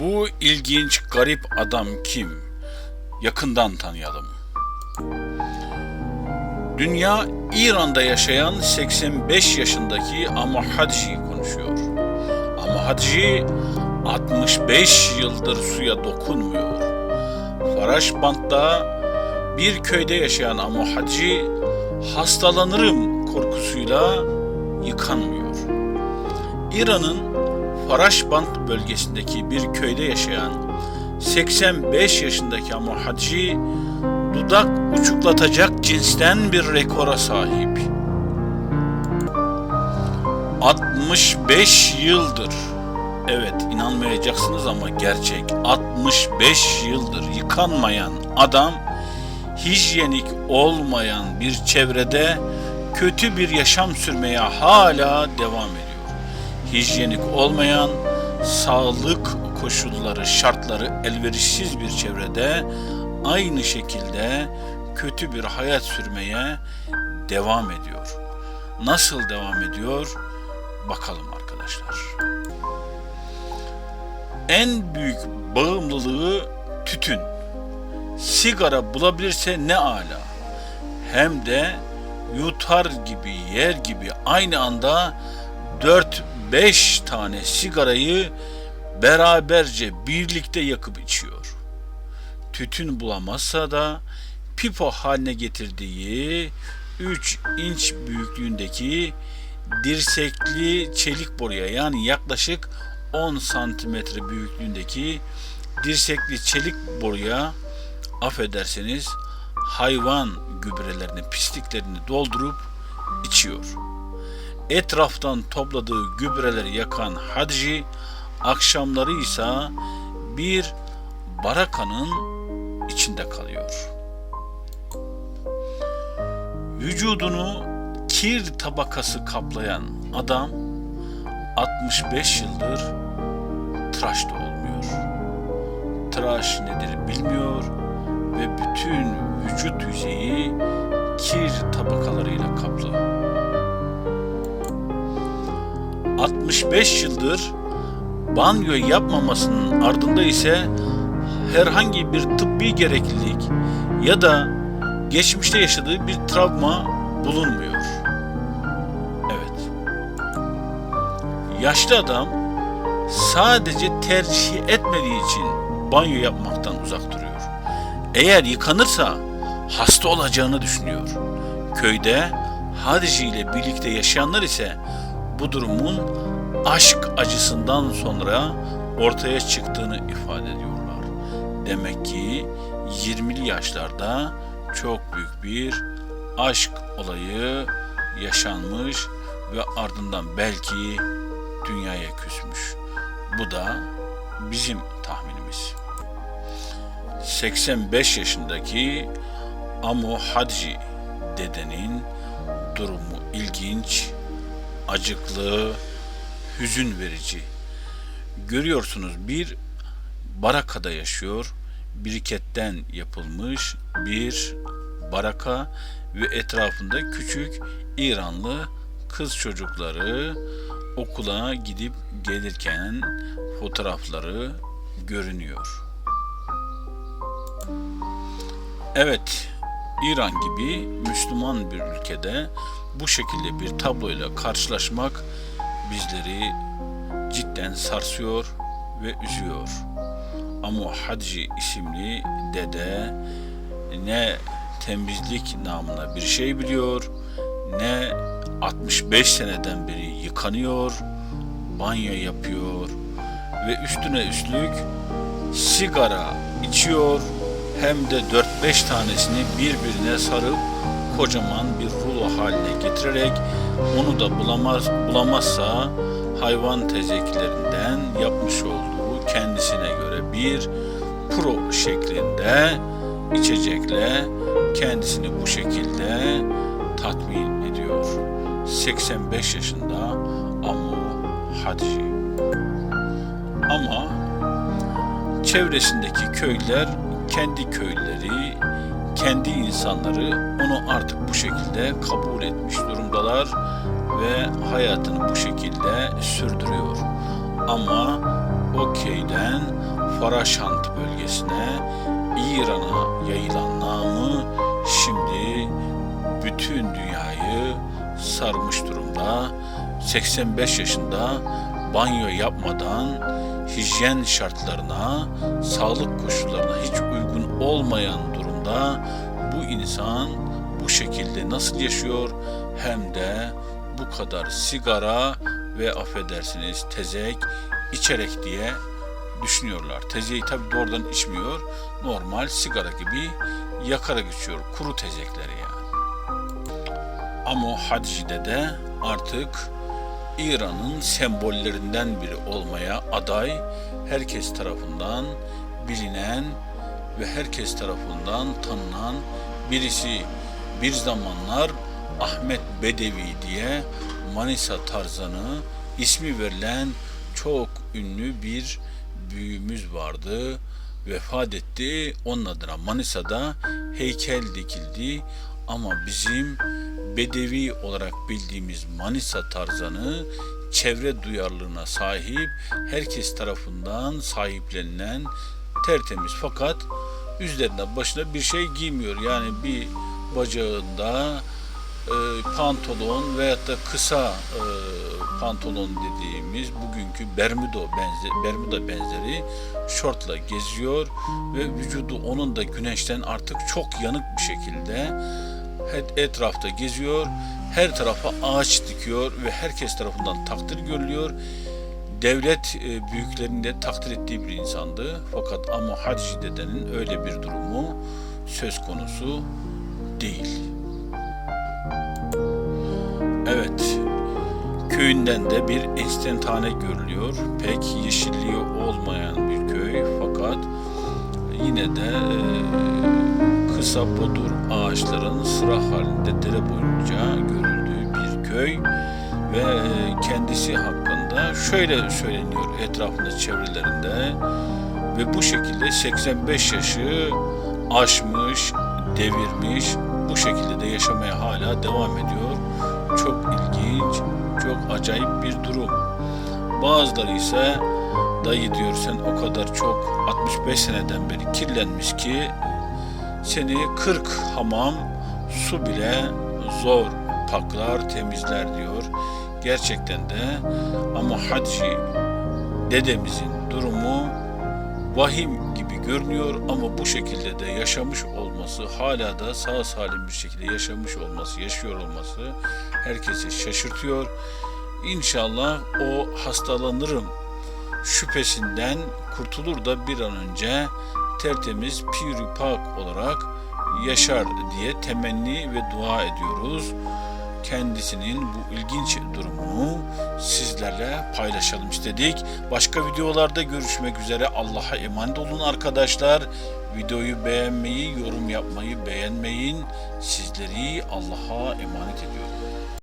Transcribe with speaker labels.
Speaker 1: Bu ilginç garip adam kim? Yakından tanıyalım. Dünya İran'da yaşayan 85 yaşındaki Amahadji'yi konuşuyor. Amahadji 65 yıldır suya dokunmuyor. Faraşbant'ta bir köyde yaşayan Amahadji hastalanırım korkusuyla yıkanmıyor. İran'ın Faraşbant bölgesindeki bir köyde yaşayan 85 yaşındaki Amahadji dudak uçuklatacak cinsten bir rekora sahip. 65 yıldır Evet inanmayacaksınız ama gerçek 65 yıldır yıkanmayan adam hijyenik olmayan bir çevrede kötü bir yaşam sürmeye hala devam ediyor. Hijyenik olmayan sağlık koşulları, şartları elverişsiz bir çevrede aynı şekilde kötü bir hayat sürmeye devam ediyor. Nasıl devam ediyor? Bakalım arkadaşlar. En büyük bağımlılığı tütün. Sigara bulabilirse ne ala. Hem de yutar gibi, yer gibi aynı anda 4-5 tane sigarayı beraberce birlikte yakıp içiyor. Tütün bulamazsa da pipo haline getirdiği 3 inç büyüklüğündeki dirsekli çelik boruya yani yaklaşık 10 santimetre büyüklüğündeki dirsekli çelik boruya affederseniz hayvan gübrelerini, pisliklerini doldurup içiyor. Etraftan topladığı gübreleri yakan Hadji akşamları ise bir barakanın içinde kalıyor. Vücudunu kir tabakası kaplayan adam 65 yıldır tıraş da olmuyor. Tıraş nedir bilmiyor ve bütün vücut yüzeyi kir tabakalarıyla 65 yıldır banyo yapmamasının ardında ise herhangi bir tıbbi gereklilik ya da geçmişte yaşadığı bir travma bulunmuyor. Evet. Yaşlı adam sadece tercih etmediği için banyo yapmaktan uzak duruyor. Eğer yıkanırsa hasta olacağını düşünüyor. Köyde Hadici ile birlikte yaşayanlar ise bu durumun aşk acısından sonra ortaya çıktığını ifade ediyorlar. Demek ki 20'li yaşlarda çok büyük bir aşk olayı yaşanmış ve ardından belki dünyaya küsmüş. Bu da bizim tahminimiz. 85 yaşındaki Amu Hadji dedenin durumu ilginç, acıklı, hüzün verici. Görüyorsunuz bir barakada yaşıyor, biriketten yapılmış bir baraka ve etrafında küçük İranlı kız çocukları okula gidip gelirken fotoğrafları görünüyor. Evet, İran gibi Müslüman bir ülkede bu şekilde bir tabloyla karşılaşmak bizleri cidden sarsıyor ve üzüyor. Ama Hadji isimli dede ne temizlik namına bir şey biliyor, ne 65 seneden beri yıkanıyor, banyo yapıyor ve üstüne üstlük sigara içiyor hem de 4-5 tanesini birbirine sarıp kocaman bir rulo haline getirerek onu da bulamaz bulamazsa hayvan tezekilerinden yapmış olduğu kendisine göre bir pro şeklinde içecekle kendisini bu şekilde tatmin ediyor. 85 yaşında Amu Hadji. Ama çevresindeki köyler kendi köyleri, kendi insanları onu artık bu şekilde kabul etmiş durumdalar ve hayatını bu şekilde sürdürüyor. Ama o köyden Faraşant bölgesine, İran'a yayılan namı şimdi bütün dünyayı sarmış durumda. 85 yaşında banyo yapmadan hijyen şartlarına, sağlık koşullarına hiç uygun olmayan durumda bu insan bu şekilde nasıl yaşıyor hem de bu kadar sigara ve affedersiniz tezek içerek diye düşünüyorlar. Tezeyi tabi doğrudan içmiyor. Normal sigara gibi yakarak içiyor. Kuru tezekleri yani. Ama Hadici'de de artık İran'ın sembollerinden biri olmaya aday, herkes tarafından bilinen ve herkes tarafından tanınan birisi. Bir zamanlar Ahmet Bedevi diye Manisa Tarzanı ismi verilen çok ünlü bir büyüğümüz vardı. Vefat etti. Onun adına Manisa'da heykel dikildi. Ama bizim Bedevi olarak bildiğimiz Manisa Tarzanı çevre duyarlılığına sahip, herkes tarafından sahiplenilen tertemiz fakat üzerinde başına bir şey giymiyor. Yani bir bacağında e, pantolon veyahut da kısa e, pantolon dediğimiz bugünkü Bermuda benzer, Bermuda benzeri şortla geziyor ve vücudu onun da güneşten artık çok yanık bir şekilde etrafta geziyor. Her tarafa ağaç dikiyor ve herkes tarafından takdir görülüyor. Devlet e, büyüklerinin de takdir ettiği bir insandı. Fakat ama Hacı dedenin öyle bir durumu söz konusu değil. Evet, köyünden de bir enstantane görülüyor. Pek yeşilliği olmayan bir köy fakat yine de e, kısa bodur ağaçların sıra halinde dere boyunca görüldüğü bir köy ve e, kendisi hakkında şöyle söyleniyor etrafında çevrelerinde ve bu şekilde 85 yaşı aşmış, devirmiş, bu şekilde de yaşamaya hala devam ediyor. Çok ilginç, çok acayip bir durum. Bazıları ise dayı diyor sen o kadar çok 65 seneden beri kirlenmiş ki seni 40 hamam su bile zor paklar temizler diyor. Gerçekten de ama Hacı dedemizin durumu vahim gibi görünüyor ama bu şekilde de yaşamış olması, hala da sağ salim bir şekilde yaşamış olması, yaşıyor olması herkesi şaşırtıyor. İnşallah o hastalanırım şüphesinden kurtulur da bir an önce tertemiz pür pak olarak yaşar diye temenni ve dua ediyoruz. Kendisinin bu ilginç durumunu sizlerle paylaşalım istedik. Başka videolarda görüşmek üzere. Allah'a emanet olun arkadaşlar. Videoyu beğenmeyi, yorum yapmayı beğenmeyin. Sizleri Allah'a emanet ediyorum.